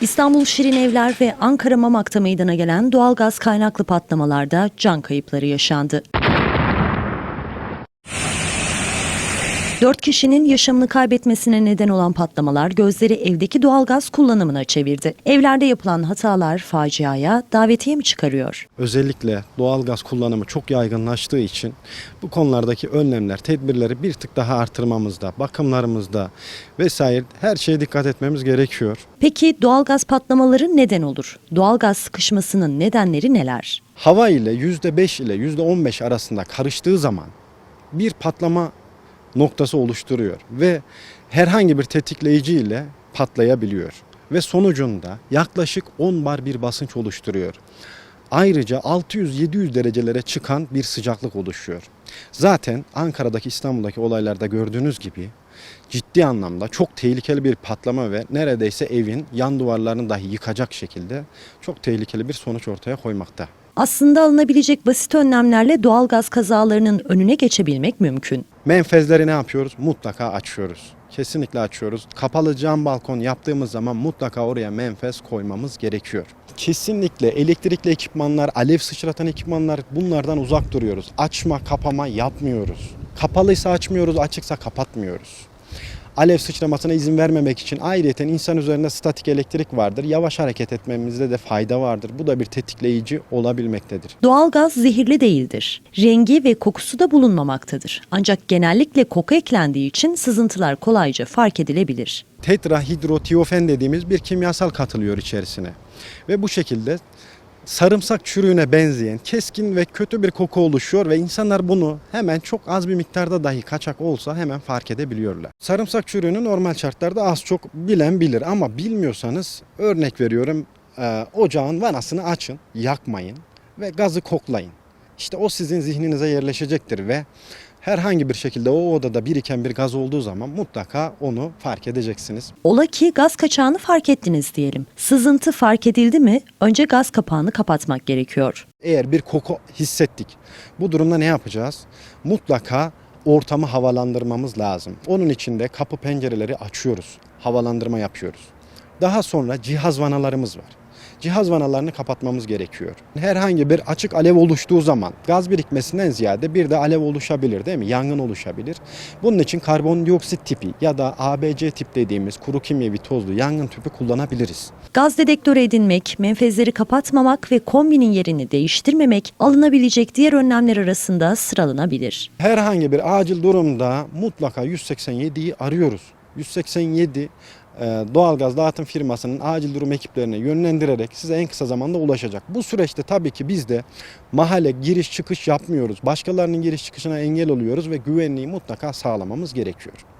İstanbul Şirin Evler ve Ankara Mamak'ta meydana gelen doğalgaz kaynaklı patlamalarda can kayıpları yaşandı. Dört kişinin yaşamını kaybetmesine neden olan patlamalar gözleri evdeki doğalgaz kullanımına çevirdi. Evlerde yapılan hatalar faciaya davetiye mi çıkarıyor? Özellikle doğalgaz kullanımı çok yaygınlaştığı için bu konulardaki önlemler, tedbirleri bir tık daha artırmamızda, bakımlarımızda vesaire her şeye dikkat etmemiz gerekiyor. Peki doğalgaz patlamaları neden olur? Doğalgaz sıkışmasının nedenleri neler? Hava ile %5 ile %15 arasında karıştığı zaman bir patlama noktası oluşturuyor ve herhangi bir tetikleyici ile patlayabiliyor ve sonucunda yaklaşık 10 bar bir basınç oluşturuyor. Ayrıca 600-700 derecelere çıkan bir sıcaklık oluşuyor. Zaten Ankara'daki İstanbul'daki olaylarda gördüğünüz gibi ciddi anlamda çok tehlikeli bir patlama ve neredeyse evin yan duvarlarını dahi yıkacak şekilde çok tehlikeli bir sonuç ortaya koymakta. Aslında alınabilecek basit önlemlerle doğalgaz kazalarının önüne geçebilmek mümkün. Menfezleri ne yapıyoruz? Mutlaka açıyoruz. Kesinlikle açıyoruz. Kapalı cam balkon yaptığımız zaman mutlaka oraya menfez koymamız gerekiyor. Kesinlikle elektrikli ekipmanlar, alev sıçratan ekipmanlar bunlardan uzak duruyoruz. Açma, kapama yapmıyoruz. Kapalıysa açmıyoruz, açıksa kapatmıyoruz. Alev sıçramasına izin vermemek için ayrıyeten insan üzerinde statik elektrik vardır. Yavaş hareket etmemizde de fayda vardır. Bu da bir tetikleyici olabilmektedir. Doğalgaz zehirli değildir. Rengi ve kokusu da bulunmamaktadır. Ancak genellikle koku eklendiği için sızıntılar kolayca fark edilebilir. tetrahidrotiyofen dediğimiz bir kimyasal katılıyor içerisine. Ve bu şekilde sarımsak çürüğüne benzeyen keskin ve kötü bir koku oluşuyor ve insanlar bunu hemen çok az bir miktarda dahi kaçak olsa hemen fark edebiliyorlar. Sarımsak çürüğünü normal şartlarda az çok bilen bilir ama bilmiyorsanız örnek veriyorum e, ocağın vanasını açın, yakmayın ve gazı koklayın. İşte o sizin zihninize yerleşecektir ve herhangi bir şekilde o odada biriken bir gaz olduğu zaman mutlaka onu fark edeceksiniz. Ola ki gaz kaçağını fark ettiniz diyelim. Sızıntı fark edildi mi önce gaz kapağını kapatmak gerekiyor. Eğer bir koku hissettik, bu durumda ne yapacağız? Mutlaka ortamı havalandırmamız lazım. Onun için de kapı pencereleri açıyoruz, havalandırma yapıyoruz. Daha sonra cihaz vanalarımız var. Cihaz vanalarını kapatmamız gerekiyor. Herhangi bir açık alev oluştuğu zaman gaz birikmesinden ziyade bir de alev oluşabilir değil mi? Yangın oluşabilir. Bunun için karbondioksit tipi ya da ABC tip dediğimiz kuru kimyevi tozlu yangın tüpü kullanabiliriz. Gaz dedektörü edinmek, menfezleri kapatmamak ve kombinin yerini değiştirmemek alınabilecek diğer önlemler arasında sıralanabilir. Herhangi bir acil durumda mutlaka 187'yi arıyoruz. 187 e, doğalgaz dağıtım firmasının acil durum ekiplerine yönlendirerek size en kısa zamanda ulaşacak. Bu süreçte tabii ki biz de mahalle giriş çıkış yapmıyoruz. Başkalarının giriş çıkışına engel oluyoruz ve güvenliği mutlaka sağlamamız gerekiyor.